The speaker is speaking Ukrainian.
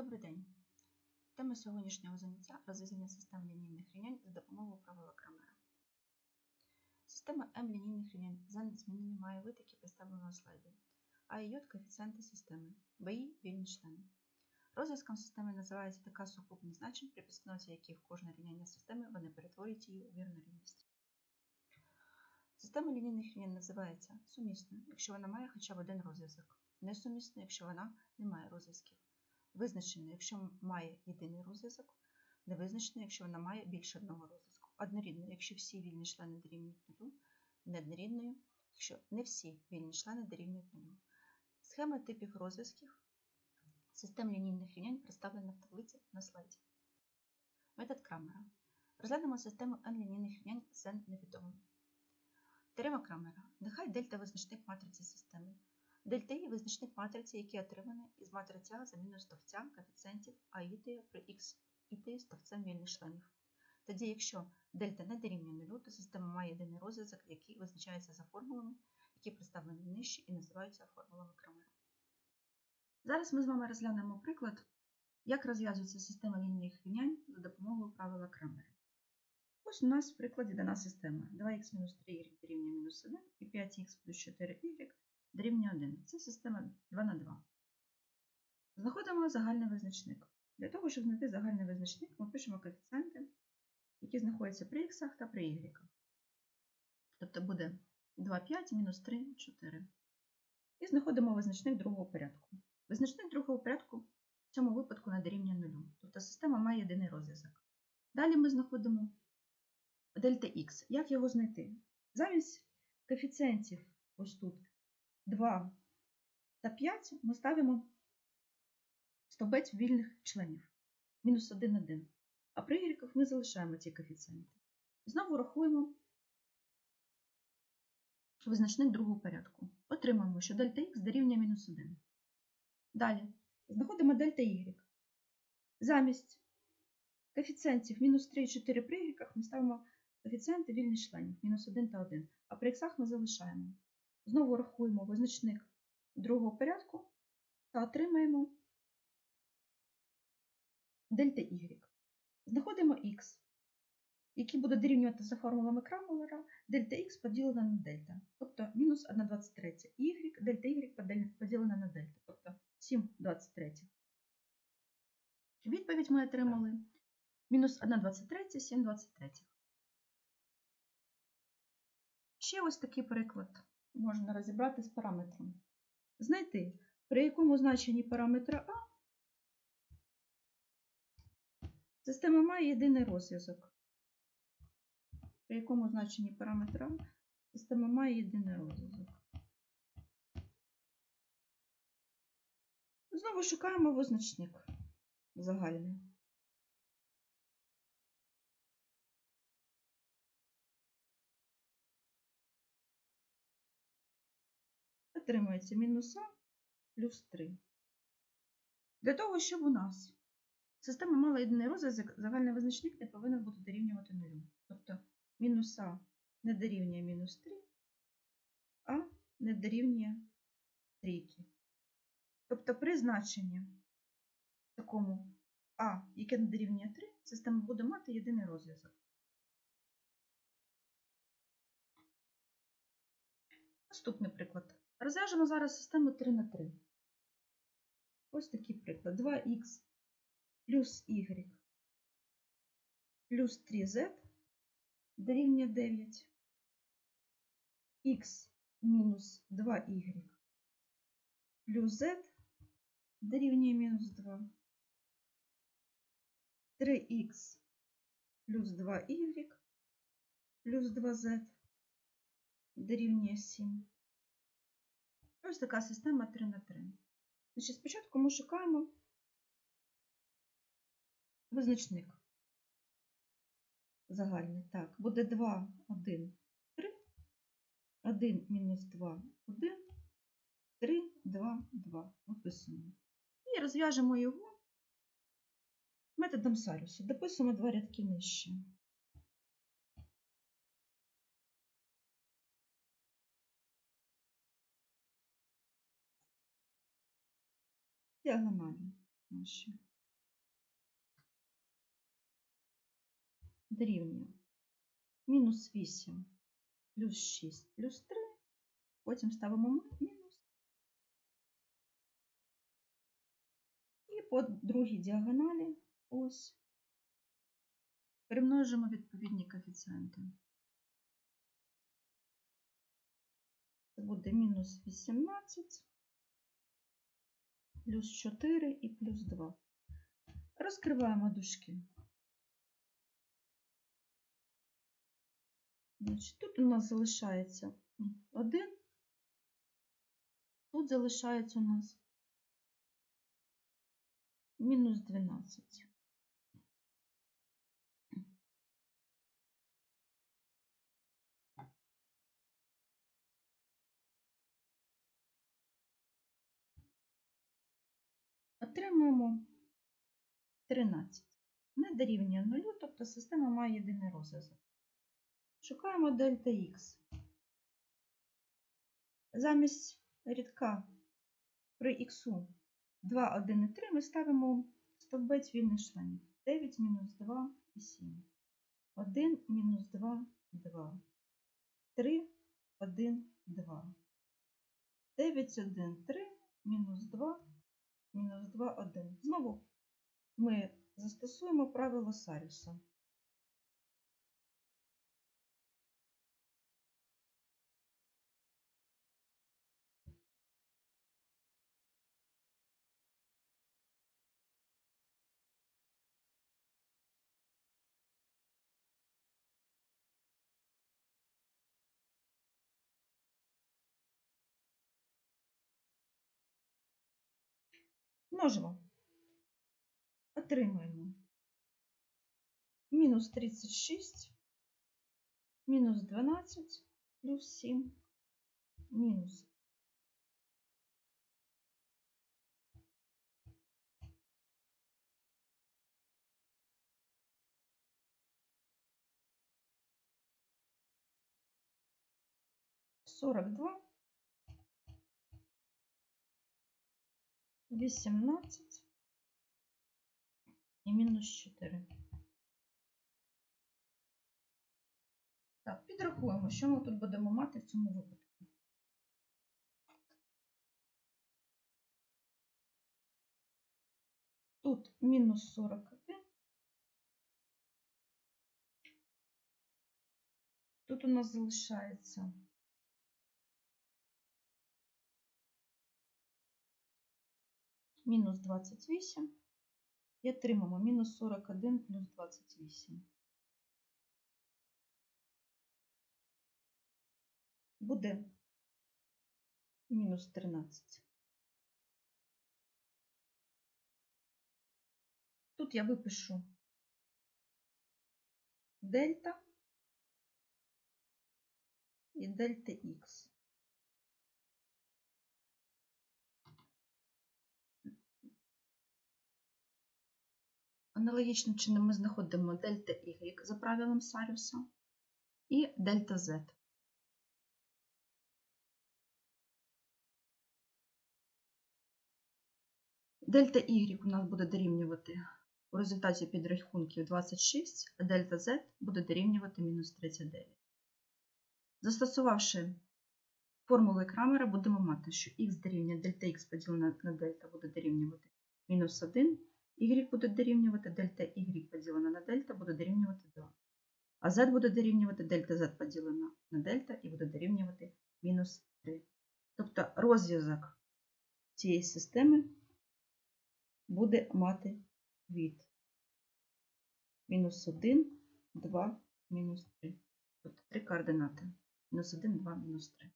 Добрий день. Тема сьогоднішнього заняття розв'язання систем лінійних рівнянь за допомогою правила Крамера. Система М лінійних рівнянь за незмінними має вид, які представлені на слайді, а і J – коефіцієнти системи, БІ – вільні члени. Розв'язком системи називається така сукупність значень, при підстановці яких кожне рівняння системи вони перетворюють її у вірну рівність. Система лінійних рівнянь називається сумісною, якщо вона має хоча б один розв'язок, несумісною, якщо вона не має розв'язків. Визначеною, якщо має єдиний розв'язок, невизначеною, якщо вона має більше одного розв'язку. Однорідною, якщо всі вільні члени дорівнюють нулю, неоднорідною, якщо не всі вільні члени дорівнюють нулю. Схема типів розв'язків систем лінійних рівнянь представлена в таблиці на слайді. Метод Крамера. Розглянемо систему n лінійних рівнянь з n невідомими. Теорема Крамера. Нехай дельта визначник матриці системи. Дельта І – визначник матриці, який отриманий із матриці А заміною стовпця коефіцієнтів А при Х і стовпцем вільних членів. Тоді, якщо дельта не дорівнює нулю, то система має єдиний розв'язок, який визначається за формулами, які представлені нижче і називаються формулами Крамера. Зараз ми з вами розглянемо приклад, як розв'язується система лінійних рівнянь за допомогою правила Крамера. Ось у нас в прикладі дана система 2х мінус 3y дорівнює мінус 1 і 5х плюс 4y дорівнює 1. Це система 2 на 2. Знаходимо загальний визначник. Для того, щоб знайти загальний визначник, ми пишемо коефіцієнти, які знаходяться при х та при y. Тобто буде 2, 5, мінус 3, 4. І знаходимо визначник другого порядку. Визначник другого порядку в цьому випадку не дорівнює 0. Тобто система має єдиний розв'язок. Далі ми знаходимо дельта х. Як його знайти? Замість коефіцієнтів ось тут 2 та 5 ми ставимо стовбець вільних членів мінус 1, 1. А при y ми залишаємо ці коефіцієнти. Знову рахуємо визначник другого порядку. Отримаємо, що дельта х дорівнює мінус 1. Далі знаходимо дельта y. Замість коефіцієнтів мінус 3 і 4 при y ми ставимо коефіцієнти вільних членів мінус 1 та 1. А при х ми залишаємо. Знову рахуємо визначник другого порядку та отримаємо дельта y. Знаходимо х, який буде дорівнювати за формулами Крамера дельта х поділена на дельта, тобто мінус 1 23 y, дельта y поділена на дельта, тобто 7 23. Відповідь ми отримали мінус 1 23, 7 23. Ще ось такий приклад можна розібрати з параметром. Знайти, при якому значенні параметра А система має єдиний розв'язок. При якому значенні параметра А система має єдиний розв'язок. Знову шукаємо визначник загальний. Отримується мінус А плюс 3. Для того, щоб у нас система мала єдиний розв'язок, загальний визначник не повинен бути дорівнювати нулю. Тобто мінус А не дорівнює мінус 3, а не дорівнює трійки. Тобто при значенні такому А, яке не дорівнює 3, система буде мати єдиний розв'язок. Наступний приклад. Розв'яжемо зараз систему 3 на 3. Ось такий приклад. 2х плюс y плюс 3z дорівнює 9. х мінус 2y плюс z дорівнює мінус 2. 3х плюс 2y плюс 2z дорівнює 7. Ось така система 3 на 3. Значить, Спочатку ми шукаємо визначник загальний. Так, буде 2, 1, 3, 1 мінус 2, 1, 3, 2, 2. Виписуємо. І розв'яжемо його методом Сарюса. Дописуємо два рядки нижче. діагоналі наші. Дорівнює мінус 8, плюс 6, плюс 3, потім ставимо мінус. І по другій діагоналі ось примножимо відповідні коефіцієнти. Це буде мінус 18 плюс 4 і плюс 2. Розкриваємо дужки. Тут у нас залишається 1, тут залишається у нас мінус 12. Отримуємо 13. Не дорівнює 0, тобто система має єдиний розв'язок. Шукаємо дельта Х. Замість рядка при х 2, 1 і 3 ми ставимо стовбець вільних членів. 9 мінус 2 і 7. 1 мінус 2, 2. 3, 1, 2. 9, 1, 3, мінус 2, мінус 2, 1. Знову ми застосуємо правило Саріуса. Множимо. Отримуємо. Мінус 36, мінус 12, плюс 7, мінус. Сорок два, вісімнадцять і мінус 4. Так, підрахуємо, що ми тут будемо мати в цьому випадку. Тут мінус 41. Тут у нас залишається мінус 28 і отримаємо мінус 41 плюс 28. Буде мінус 13. Тут я випишу дельта і дельта Х. Аналогічним чином ми знаходимо дельта Y за правилом Саріуса і дельта Z. Дельта Y у нас буде дорівнювати у результаті підрахунків 26, а дельта Z буде дорівнювати мінус 39. Застосувавши формули Крамера, будемо мати, що х дорівнює дельта х поділене на дельта буде дорівнювати мінус 1, y буде дорівнювати дельта y поділена на дельта буде дорівнювати 2. А z буде дорівнювати дельта z поділена на дельта і буде дорівнювати мінус 3. Тобто розв'язок цієї системи буде мати від мінус 1, 2, мінус 3. Тобто три координати. Мінус 1, 2, мінус 3.